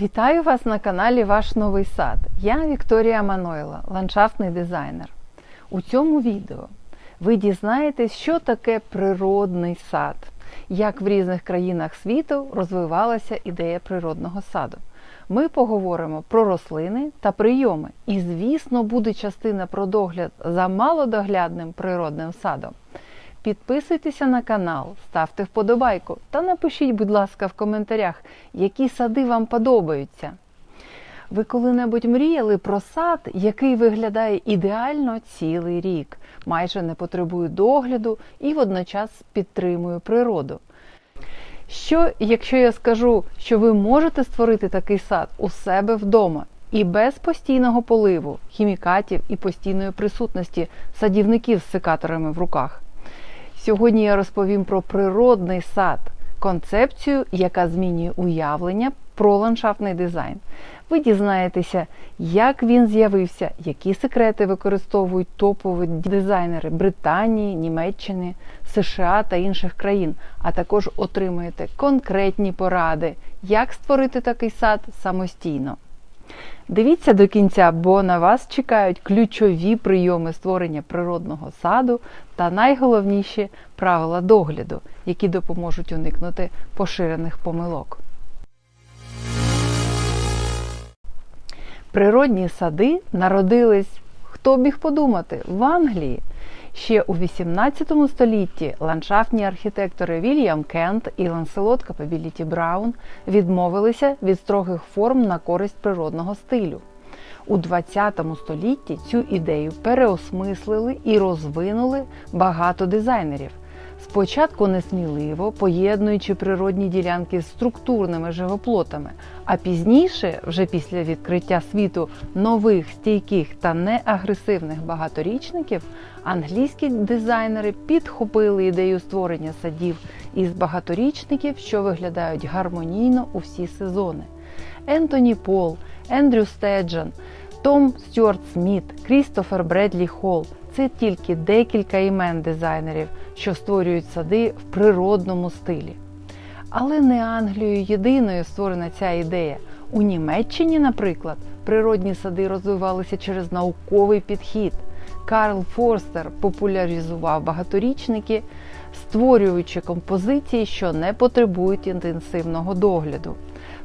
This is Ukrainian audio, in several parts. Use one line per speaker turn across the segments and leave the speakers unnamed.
Вітаю вас на каналі Ваш Новий сад. Я Вікторія Манойла, ландшафтний дизайнер. У цьому відео ви дізнаєтесь, що таке природний сад, як в різних країнах світу розвивалася ідея природного саду. Ми поговоримо про рослини та прийоми. І, звісно, буде частина про догляд за малодоглядним природним садом. Підписуйтеся на канал, ставте вподобайку та напишіть, будь ласка, в коментарях, які сади вам подобаються. Ви коли-небудь мріяли про сад, який виглядає ідеально цілий рік, майже не потребує догляду і водночас підтримує природу. Що, якщо я скажу, що ви можете створити такий сад у себе вдома і без постійного поливу, хімікатів і постійної присутності садівників з секаторами в руках? Сьогодні я розповім про природний сад, концепцію, яка змінює уявлення про ландшафтний дизайн. Ви дізнаєтеся, як він з'явився, які секрети використовують топові дизайнери Британії, Німеччини, США та інших країн, а також отримаєте конкретні поради, як створити такий сад самостійно. Дивіться до кінця, бо на вас чекають ключові прийоми створення природного саду та найголовніші правила догляду, які допоможуть уникнути поширених помилок. Природні сади народились, хто б міг подумати, в Англії. Ще у 18 столітті ландшафтні архітектори Вільям Кент і Ланселот Капабіліті Браун відмовилися від строгих форм на користь природного стилю. У 20 столітті цю ідею переосмислили і розвинули багато дизайнерів. Спочатку несміливо, поєднуючи природні ділянки з структурними живоплотами, а пізніше, вже після відкриття світу нових стійких та неагресивних багаторічників, англійські дизайнери підхопили ідею створення садів із багаторічників, що виглядають гармонійно у всі сезони. Ентоні Пол, Ендрю Стеджан, Том Стюарт Сміт, Крістофер Бредлі Холл це тільки декілька імен дизайнерів, що створюють сади в природному стилі. Але не Англією єдиною створена ця ідея. У Німеччині, наприклад, природні сади розвивалися через науковий підхід. Карл Форстер популяризував багаторічники, створюючи композиції, що не потребують інтенсивного догляду.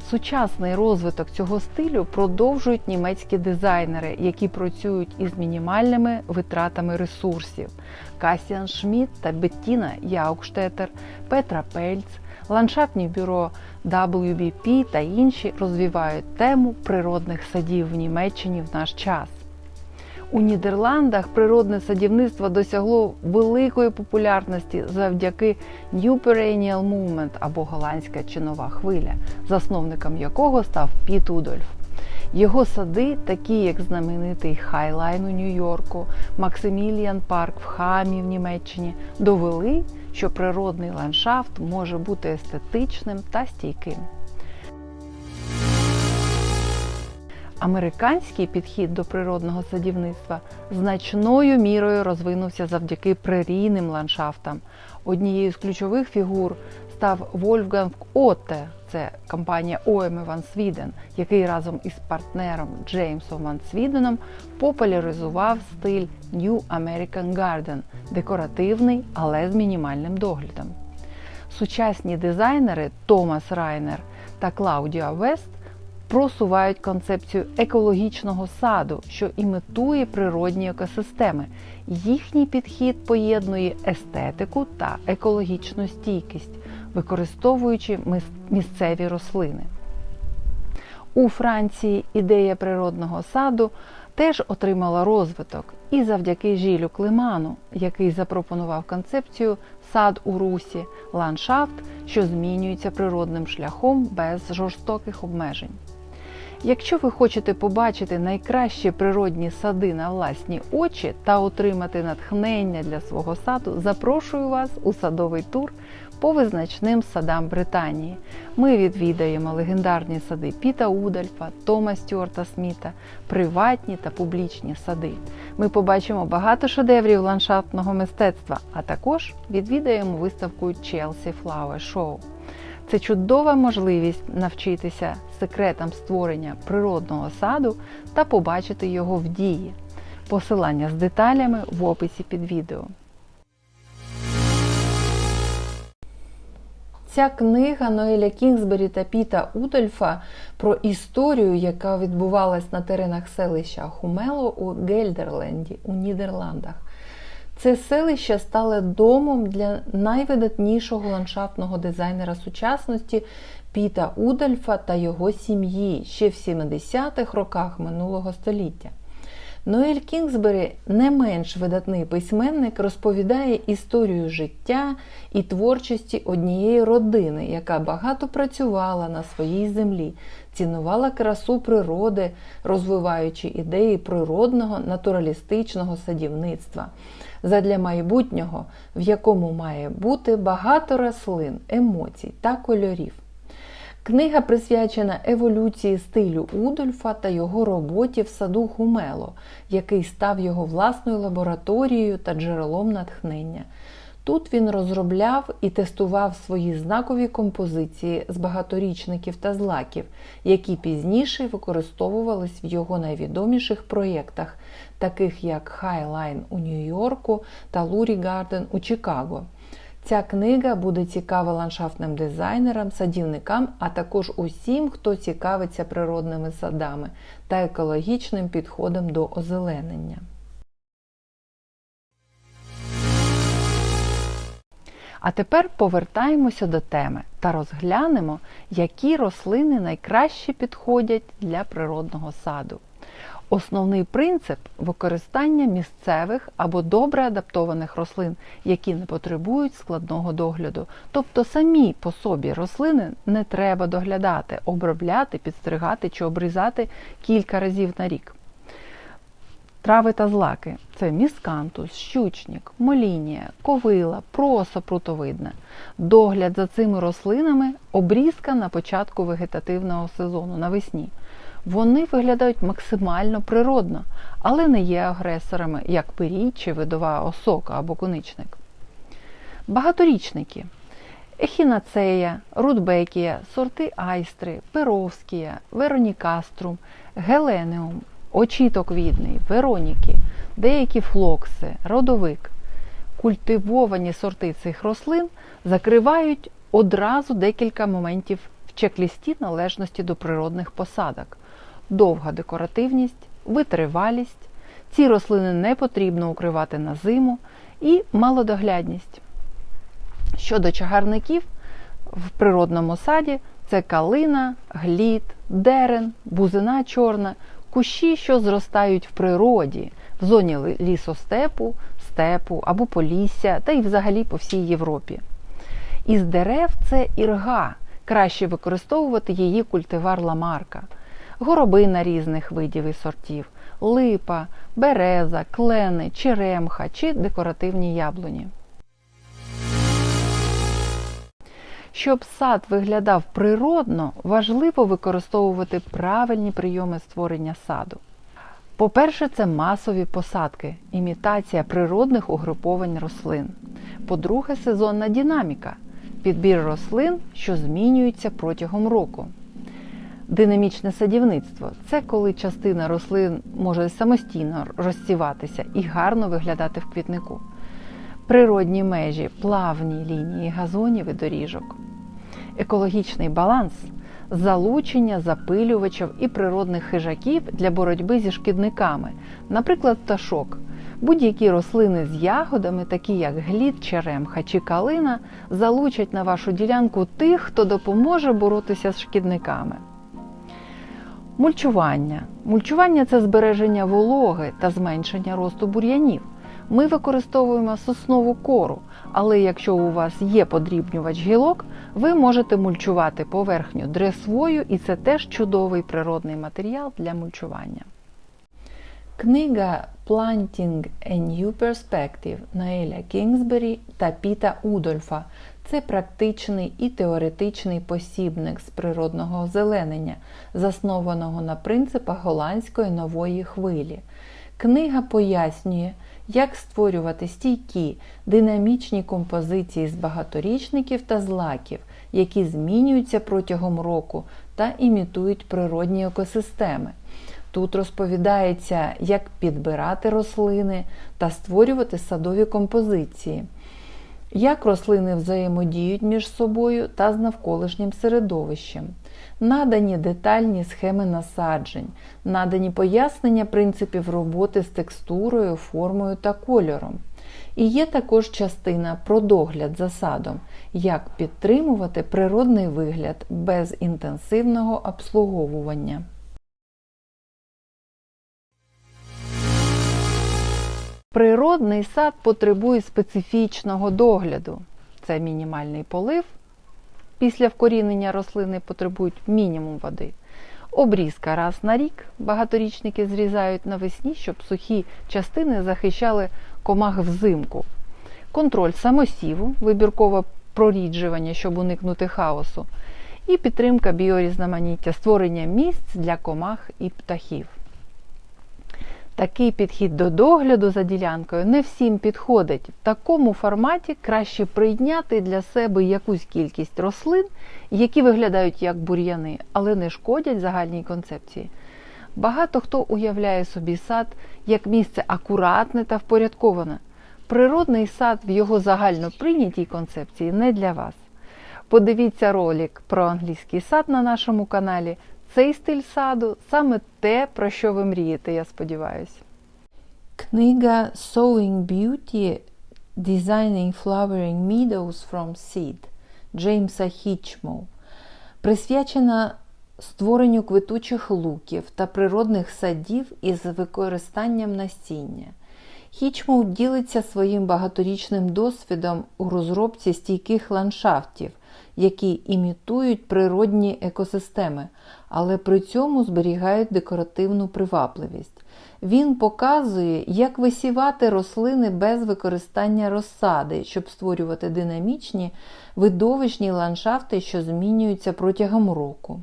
Сучасний розвиток цього стилю продовжують німецькі дизайнери, які працюють із мінімальними витратами ресурсів. Касіан Шмідт та Беттіна Яукштетер, Петра Пельц, ландшафтні бюро WBP та інші розвивають тему природних садів в Німеччині в наш час. У Нідерландах природне садівництво досягло великої популярності завдяки New Perennial Movement або голландська чинова хвиля, засновником якого став Піт Удольф. Його сади, такі як знаменитий Хайлайн у Нью-Йорку, Максиміліан Парк в Хамі в Німеччині, довели, що природний ландшафт може бути естетичним та стійким. Американський підхід до природного садівництва значною мірою розвинувся завдяки прерійним ландшафтам. Однією з ключових фігур став Вольфганг Отте, це компанія Оеме Ван Свіден, який разом із партнером Джеймсом Ван Свіденом популяризував стиль New American Garden – декоративний, але з мінімальним доглядом. Сучасні дизайнери Томас Райнер та Клаудіа Вест просувають концепцію екологічного саду, що імітує природні екосистеми. Їхній підхід поєднує естетику та екологічну стійкість, використовуючи місцеві рослини. У Франції ідея природного саду теж отримала розвиток і завдяки Жілю Климану, який запропонував концепцію сад у русі, ландшафт, що змінюється природним шляхом без жорстоких обмежень. Якщо ви хочете побачити найкращі природні сади на власні очі та отримати натхнення для свого саду, запрошую вас у садовий тур по визначним садам Британії. Ми відвідаємо легендарні сади Піта Удальфа, Тома Стюарта Сміта, приватні та публічні сади. Ми побачимо багато шедеврів ландшафтного мистецтва, а також відвідаємо виставку Chelsea Flower Show. Це чудова можливість навчитися секретам створення природного саду та побачити його в дії. Посилання з деталями в описі під відео. Ця книга Ноеля Кінгсбері та Піта Удольфа про історію, яка відбувалась на теренах селища Хумело у Гельдерленді у Нідерландах. Це селище стало домом для найвидатнішого ландшафтного дизайнера сучасності Піта Удальфа та його сім'ї ще в 70-х роках минулого століття. Ноель Кінгсбері, не менш видатний письменник, розповідає історію життя і творчості однієї родини, яка багато працювала на своїй землі, цінувала красу природи, розвиваючи ідеї природного натуралістичного садівництва задля майбутнього, в якому має бути багато рослин, емоцій та кольорів. Книга присвячена еволюції стилю Удольфа та його роботі в саду Гумело, який став його власною лабораторією та джерелом натхнення. Тут він розробляв і тестував свої знакові композиції з багаторічників та злаків, які пізніше використовувались в його найвідоміших проєктах, таких як Highline у Нью-Йорку та Лурі Гарден у Чикаго. Ця книга буде цікава ландшафтним дизайнерам, садівникам, а також усім, хто цікавиться природними садами та екологічним підходом до озеленення. А тепер повертаємося до теми та розглянемо, які рослини найкраще підходять для природного саду. Основний принцип використання місцевих або добре адаптованих рослин, які не потребують складного догляду. Тобто самі по собі рослини не треба доглядати, обробляти, підстригати чи обрізати кілька разів на рік. Трави та злаки це міскантус, щучник, молінія, ковила, просо прутовидне. Догляд за цими рослинами обрізка на початку вегетативного сезону навесні. Вони виглядають максимально природно, але не є агресорами, як пирій чи видова осока або коничник. Багаторічники ехінацея, рудбекія, сорти айстри, перовскія, веронікаструм, геленеум, очітоквідний, вероніки, деякі флокси, родовик. Культивовані сорти цих рослин закривають одразу декілька моментів в чек-лісті належності до природних посадок довга декоративність, витривалість. Ці рослини не потрібно укривати на зиму і малодоглядність. Щодо чагарників, в природному саді це калина, глід, дерен, бузина чорна, кущі, що зростають в природі, в зоні лісостепу, степу або полісся, та й взагалі по всій Європі. Із дерев це ірга, краще використовувати її культивар ламарка горобина різних видів і сортів, липа, береза, клени, черемха чи декоративні яблуні. Щоб сад виглядав природно, важливо використовувати правильні прийоми створення саду. По-перше, це масові посадки, імітація природних угруповань рослин. По-друге, сезонна динаміка підбір рослин, що змінюються протягом року. Динамічне садівництво це коли частина рослин може самостійно розсіватися і гарно виглядати в квітнику. Природні межі, плавні лінії газонів і доріжок. Екологічний баланс залучення запилювачів і природних хижаків для боротьби зі шкідниками, наприклад, пташок. Будь-які рослини з ягодами, такі як глід, черемха чи калина, залучать на вашу ділянку тих, хто допоможе боротися з шкідниками. Мульчування. Мульчування це збереження вологи та зменшення росту бур'янів. Ми використовуємо соснову кору, але якщо у вас є подрібнювач гілок, ви можете мульчувати поверхню дресвою, і це теж чудовий природний матеріал для мульчування. Книга Planting a New Perspective Наеля Кінгсбері та Піта Удольфа це практичний і теоретичний посібник з природного озеленення, заснованого на принципах голландської нової хвилі. Книга пояснює, як створювати стійкі, динамічні композиції з багаторічників та злаків, які змінюються протягом року та імітують природні екосистеми. Тут розповідається, як підбирати рослини та створювати садові композиції, як рослини взаємодіють між собою та з навколишнім середовищем. Надані детальні схеми насаджень, надані пояснення принципів роботи з текстурою, формою та кольором. І є також частина про догляд за садом, як підтримувати природний вигляд без інтенсивного обслуговування. Природний сад потребує специфічного догляду. Це мінімальний полив. Після вкорінення рослини потребують мінімум води. Обрізка раз на рік. Багаторічники зрізають навесні, щоб сухі частини захищали комах взимку. Контроль самосіву, вибіркове проріджування, щоб уникнути хаосу. І підтримка біорізноманіття, створення місць для комах і птахів. Такий підхід до догляду за ділянкою не всім підходить. В такому форматі краще прийняти для себе якусь кількість рослин, які виглядають як бур'яни, але не шкодять загальній концепції. Багато хто уявляє собі сад як місце акуратне та впорядковане. Природний сад в його загально прийнятій концепції не для вас. Подивіться ролик про англійський сад на нашому каналі. Цей стиль саду саме те, про що ви мрієте, я сподіваюся. Книга Sowing Beauty Designing Flowering Meadows from Seed Джеймса Хічмоу присвячена створенню квитучих луків та природних садів із використанням насіння. Хічмоу ділиться своїм багаторічним досвідом у розробці стійких ландшафтів, які імітують природні екосистеми, але при цьому зберігають декоративну привабливість. Він показує, як висівати рослини без використання розсади, щоб створювати динамічні видовищні ландшафти, що змінюються протягом року.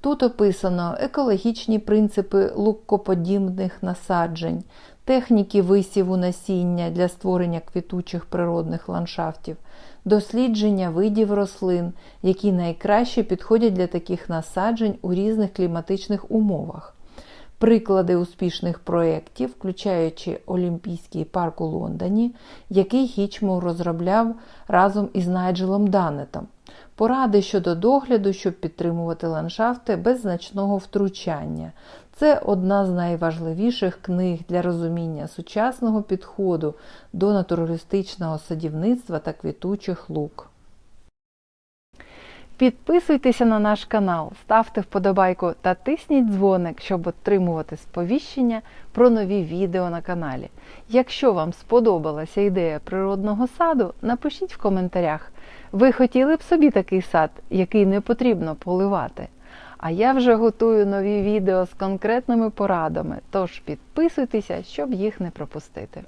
Тут описано екологічні принципи луккоподібних насаджень, техніки висіву насіння для створення квітучих природних ландшафтів, дослідження видів рослин, які найкраще підходять для таких насаджень у різних кліматичних умовах. Приклади успішних проєктів, включаючи Олімпійський парк у Лондоні, який Хічмоу розробляв разом із Найджелом Данетом. Поради щодо догляду, щоб підтримувати ландшафти без значного втручання. Це одна з найважливіших книг для розуміння сучасного підходу до натуралістичного садівництва та квітучих лук. Підписуйтеся на наш канал, ставте вподобайку та тисніть дзвоник, щоб отримувати сповіщення про нові відео на каналі. Якщо вам сподобалася ідея природного саду, напишіть в коментарях. Ви хотіли б собі такий сад, який не потрібно поливати. А я вже готую нові відео з конкретними порадами, тож підписуйтеся, щоб їх не пропустити.